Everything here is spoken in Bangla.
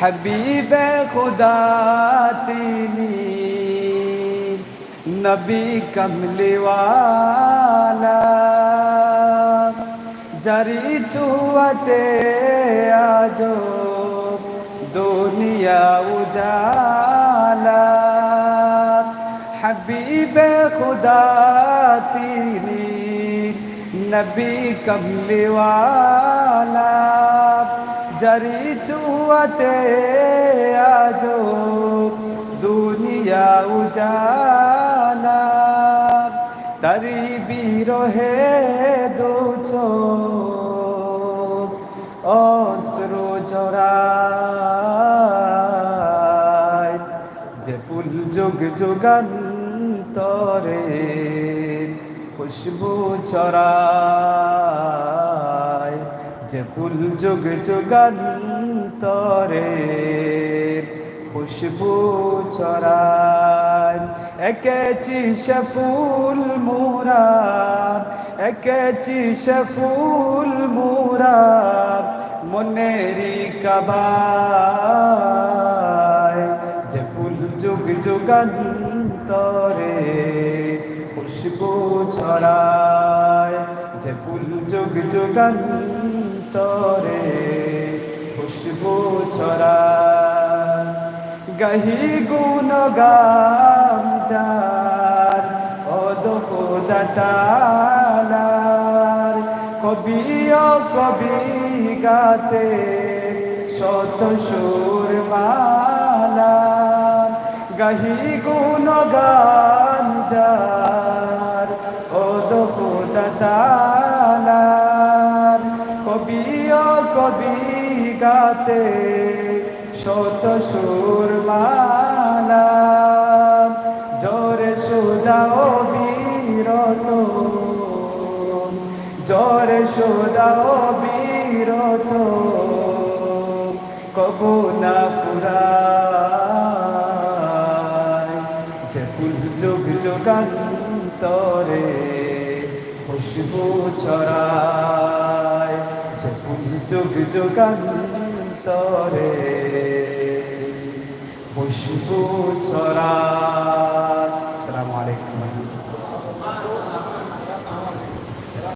حبیب خدا تینی نبی کملی والا جاری چھوتے آجو دنیا اجالا حبیب خدا تینی نبی کملی والا জারি ছুয়াতে আজো দুনিয়া উজালা। তারি বিরহে দুচ অশ্রু জড়ায়। যে ফুল যোগ যুগান্তরে খুশবু ছড়ায়। যে ফুল যোগ যুগান্তরে খুশবু ছড়ায়। একেছি সে ফুল মোরা একেছি সে ফুল মোরা মনেরি কাবায়। যে ফুল যুগ যুগান্তরে খুশবু ছড়ায়। যে ফুল যুগ যুগান্তরে, খুশবু ছড়ায় গহি গুণ গাম যার অদতালার কবি ও কবি গাতে শত সুর মালা। গহি গুণ গান যার গাতে শত সুর মালা জোরে সুদা ও বীরত জোরে সুদা ও বীরত কবু না ফুরায় যে ফুল যোগ যোগান্তরে খুশবু যোগ যুগান্তরে খুশবু ছড়া। সালামালাইকুম